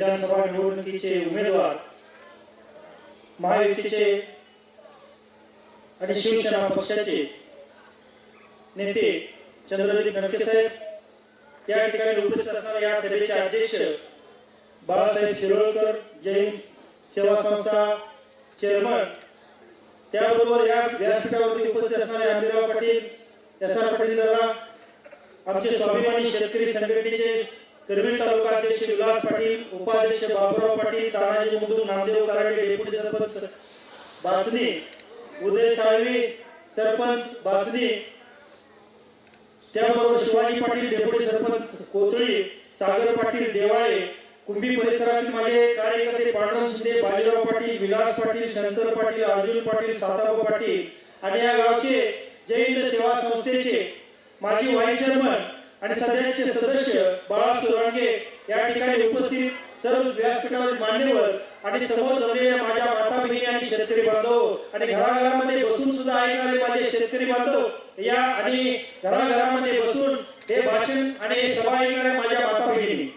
विधानसभा निवडणुकीचे उमेदवार महायुतीचे आणि शिवसेना पक्षाचे नेते चंद्रदीप नरके साहेब या ठिकाणी उपस्थित असणारे या सभेचे अध्यक्ष बाळासाहेब शिरोळकर जैन सेवा संस्था चेअरमन. त्याबरोबर या व्यासपीठावरती उपस्थित असणारे आंबेराव पाटील एस आर पाटील दादा आमचे स्वाभिमानी शेतकरी संघटनेचे करवीर तालुका अध्यक्ष विलास पाटील उपाध्यक्ष बाबुराव पाटील तानाजी मुंदू नामदेव कराडे डेप्युटी सरपंच बासनी उदय साळवी सरपंच बासनी त्याबरोबर शिवाजी पाटील डेप्युटी सरपंच कोथळी सागर पाटील देवाळे कुंभी परिसरातील माझे कार्यकर्ते पांडुरंग शिंदे बाजीराव पाटील विलास पाटील शंकर पाटील अर्जुन पाटील साताराव पाटील आणि या गावचे जैन सेवा संस्थेचे माजी व्हाईस चेअरमन आणि सध्याचे सदस्य बाळा सुरांगे या ठिकाणी उपस्थित सर्व व्यासपीठावर मान्यवर आणि समोर जमलेल्या माझ्या माता बहिणी आणि शेतकरी बांधव आणि घराघरामध्ये बसून सुद्धा ऐकणारे माझे शेतकरी बांधव या आणि घराघरामध्ये बसून हे भाषण आणि सभा ऐकणाऱ्या माझ्या माता बहिणी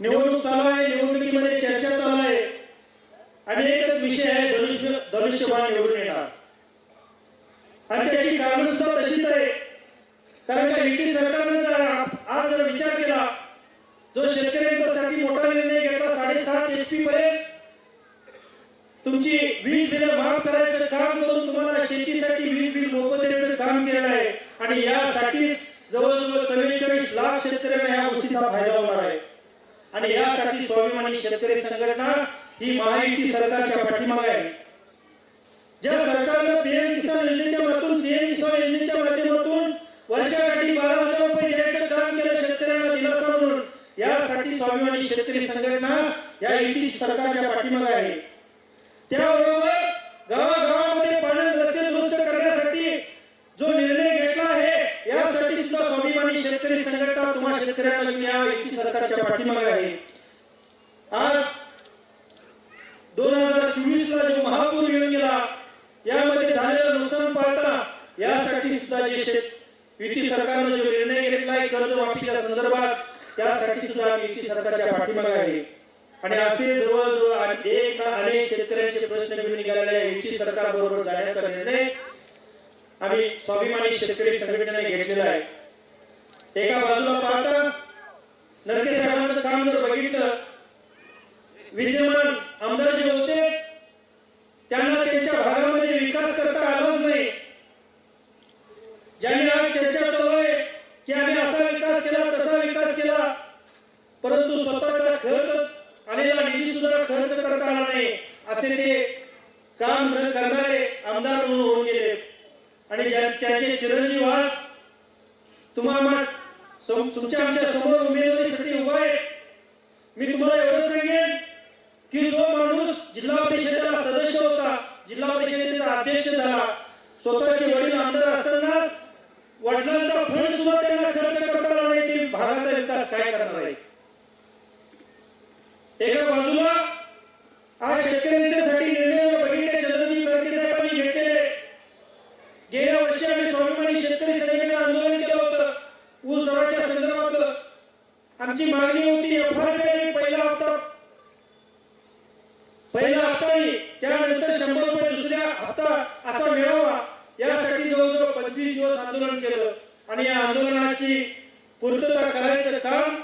निवडणूक चालू आहे निवडणुकीमध्ये चर्चा चालू आहे. आणि एकच विषय आहे धनुष्य धनुष्यबाण निवडून येणार आणि त्याची कारण सुद्धा तशीच आहे कारण का युती सरकारनं जर आज जर विचार केला जो शेतकऱ्यांच्यासाठी मोठा निर्णय घेतला साडेसात एच पी पर्यंत तुमची वीज बिल माफ करायचं काम करून तुम्हाला शेतीसाठी वीज बिल मोफत देण्याचं काम केलेलं आहे. आणि यासाठी जवळजवळ चव्वेचाळीस लाख शेतकऱ्यांना या गोष्टीचा फायदा होणार आहे. आणि यासाठी स्वाभिमानी शेतकरी संघटना ही महायुती सरकारच्या पाठीमागे आहे. ज्या सरकारनं पीएम किसान योजनेच्या माध्यमातून सीएम किसान योजनेच्या माध्यमातून वर्षाकाठी बारा हजार रुपये द्यायचं काम केलं शेतकऱ्यांना दिलासा म्हणून यासाठी स्वाभिमानी शेतकरी संघटना या युती सरकारच्या पाठीमागे आहे. त्याबरोबर गावागावामध्ये पाण्यात रस्ते दुरुस्त करण्यासाठी जो निर्णय घेतला आहे यासाठी सुद्धा स्वाभिमानी शेतकरी संघटना तुम्हा शेतकऱ्यांना घेऊन या युती सरकारच्या पाठीमागे आहे. आज दोन हजार चोवीस ला जो महापूर येऊन गेला यामध्ये झालेलं नुकसान पाहता यासाठी सुद्धा जे शेत युती सरकारनं जो निर्णय घेतला आहे कर्जमाफीच्या संदर्भात त्यासाठी सुद्धा आम्ही युती सरकारच्या पाठीमागे आहे. आणि असे जवळजवळ आणि एक अनेक शेतकऱ्यांचे प्रश्न घेऊन निघालेले आहे. युती सरकार बरोबर जाण्याचा निर्णय आम्ही स्वाभिमानी शेतकरी संघटनेने घेतलेला आहे. एका बाजूला पाहता नरके साहेबांचं काम जर बघितलं विद्यमान आमदार जे होते त्यांना त्यांच्या भागामध्ये विकास करता आलाच नाही ज्यांनी आज चर्चा चालू आहे की आम्ही असा विकास केला तसा विकास केला परंतु स्वतःचा खर्च आलेला निधी सुद्धा खर्च करता आला नाही असे ते काम न करणारे आमदार म्हणून होऊन गेले. आणि त्याचे चिरंजीव आज तुम्हाला सम- तुमच्या आमच्यासमोर उमेदवारीसाठी उभा आहे मी तुम्हाला एवढं सांगेन की जो माणूस जिल्हा परिषदेला सदस्य होता जिल्हा परिषदेचा अध्यक्ष झाला स्वतःचे वडील आमदार असताना वडिलांचा फंड सुद्धा त्यांना खर्च करता आला नाही की भागाचा विकास काय करणार आहे? एका बाजूला आज शेतकऱ्यांच्यासाठी निर्णय बघितले साहेबांनी घेतलेले गेल्या वर्षी आम्ही स्वाभिमानी शेतकरी संघटनेने आंदोलन केलं होतं ऊस दराच्या आमची मागणी होती एफ आर पहिला हप्ता. पहिला हप्ता त्यानंतर शंभर रुपये दुसऱ्या हप्ता असा मिळावा यासाठी जवळजवळ पंचवीस दिवस आंदोलन केलं. आणि या आंदोलनाची पूर्तता करायचं काम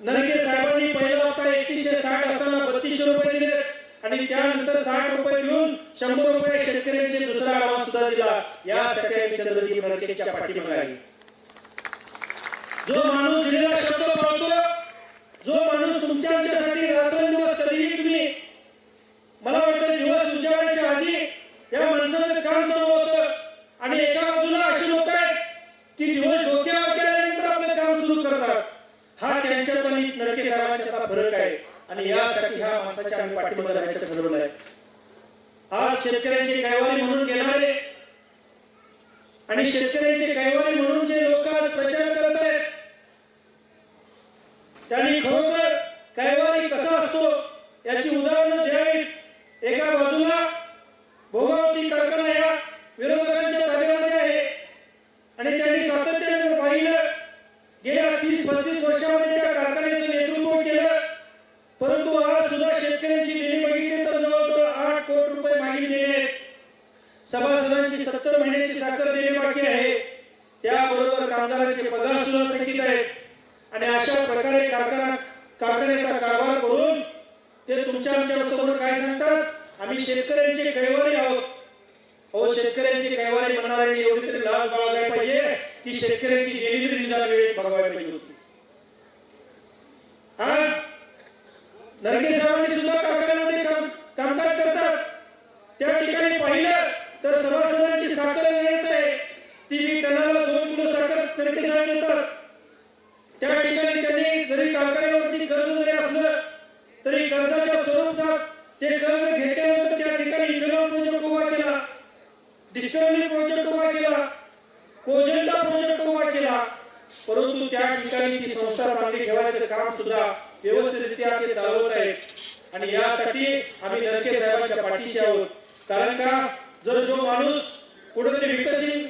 नरके साहेबांनी पहिला हप्ता एकतीसशे साठ असताना बत्तीसशे रुपये दिले. आणि त्यानंतर साठ रुपये घेऊन शंभर रुपये शेतकऱ्यांचे दुसरा आवाज सुद्धा दिला. या आम्ही चंद्रदीप नरकेच्या पाठीमागे आहे. जो माणूस दिलेला शब्द पाळतो जो माणूस तुमच्या आमच्यासाठी रात्रंदिवस कधीही तुम्ही मला वाटतं दिवस उजाडायच्या आधी या माणसाचं काम चालू होतं. आणि एका बाजूला असे लोक आहेत की दिवस डोक्यावर केल्यानंतर आपलं काम सुरू करतात. हा त्यांच्या आणि नरके साहेबांच्यात फरक आहे. आणि यासाठी ह्या माणसाच्या आम्ही पाठीमागे राहायचं ठरवलं आहे. आज शेतकऱ्यांची कैवारी म्हणून घेणारे आणि शेतकऱ्यांची कैवारी म्हणून जे लोक आज प्रचार करत आहेत त्यांनी खरोखर कैवारी कसा असतो याची उदाहरणं द्यावीत. एका बाजूला भोगावती कारखाना या विरोधकांच्या ताब्यामध्ये आहे. आणि त्यांनी सातत्याने पाहिलं गेल्या तीस पस्तीस वर्षामध्ये त्या कारखान्याचं परंतु आज सुद्धा शेतकऱ्यांची देणी बघितली तर जवळजवळ आठ कोटी रुपये मागे दिले सभासदांची सत्तर महिन्याची साखर देणे बाकी आहे. त्याबरोबर कामगारांचे पगार सुद्धा थकीत आहेत. आणि अशा प्रकारे कारखाना कारखान्याचा कारभार करून ते तुमच्या आमच्यासमोर काय सांगतात? आम्ही शेतकऱ्यांचे कैवारी आहोत. हो शेतकऱ्यांची कैवारी म्हणाऱ्यांनी एवढी तरी लाच बाळगायला पाहिजे. ती शेतकऱ्यांची गेली निदान वेळेत बघायला पाहिजे होती. नरके साहेबांनी सुद्धा कारखान्यामध्ये काम कामकाज करतात. त्या ठिकाणी पाहिलं तर सभासदांची साखर येत आहे. ती टनाला दोन किलो साखर नरके साहेब देतात. त्या ठिकाणी त्यांनी जरी कारखान्यावरती कर्ज जरी असलं तरी कर्जाच्या स्वरूपात ते कर्ज घेतल्यानंतर त्या ठिकाणी इथेनॉल प्रोजेक्ट उभा केला. डिस्टर्बिंग प्रोजेक्ट उभा केला. कोजनचा प्रोजेक्ट उभा केला. परंतु त्या ठिकाणी ती संस्था चांगली ठेवायचं काम सुद्धा व्यवस्थितरित्या ते चालवत आहेत. आणि यासाठी आम्ही नरके साहेबांच्या पाठीशी आहोत. कारण का? जर जो माणूस कुठेतरी विकसित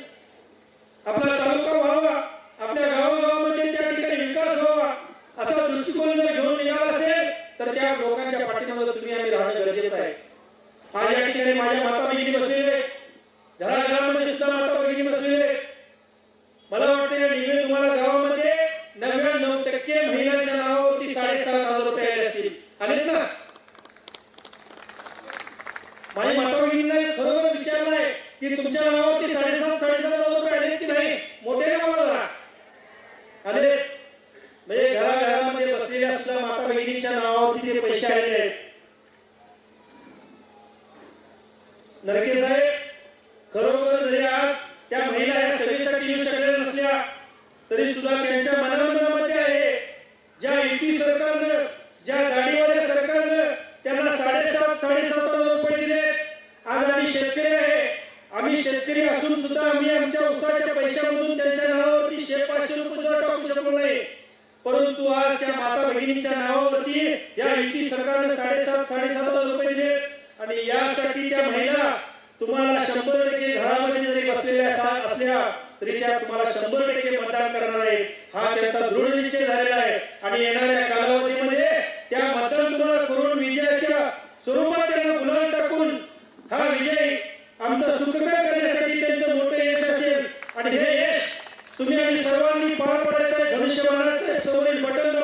आपला तालुका व्हावा आपल्या गावागावामध्ये त्या ठिकाणी विकास व्हावा असा दृष्टिकोन जर घेऊन निघाला असेल तर त्या लोकांच्या पाठीमध्ये तुम्ही आम्ही राहणं गरजेचं आहे. आज या ठिकाणी माझ्या माता भगिनी बसलेले घराघरामध्ये सुद्धा माता भगिनी बसलेले मला वाटतं या निवे तुम्हाला गावामध्ये नव्याण्णव टक्के महिलांच्या नावावरती साडेसात हजार रुपये आले असतील आलेत ना माझ्या माता खरोखर विचारलं आहे की तुमच्या नावावरती साडेसात साडेसात हजार रुपये आले की नाही? मोठे नावाला जरा. आले म्हणजे घराघरामध्ये बसलेल्या असल्या माता भगिनींच्या नावावरती ते पैसे आलेले आहेत. नरके साहेब खरोखर जरी आज त्या महिला या सभेसाठी येऊ शकलेल्या नसल्या तरी सुद्धा त्यांच्या मनामनामध्ये आहे ज्या युती सरकारनं ज्या गाडीवाल्या सरकारनं त्यांना साडेसात साडेसात हजार रुपये दिले आज आम्ही शेतकरी आहे आम्ही शेतकरी असून सुद्धा आम्ही आमच्या उसाच्या पैशामधून त्यांच्या नावावरती शे पाचशे करू शकलो नाही. परंतु आज त्या माता भगिनीच्या नावावरती या युती सरकारने साडेसात साडेसात हजार रुपये दिले आणि यासाठी त्या महिला तुम्हाला शंभर टक्के घरामध्ये जरी बसलेल्या असल्या तरी त्या तुम्हाला शंभर टक्के मतदान करणार आहे हा त्यांचा दृढ निश्चय झालेला आहे. आणि येणार सोरेल बटन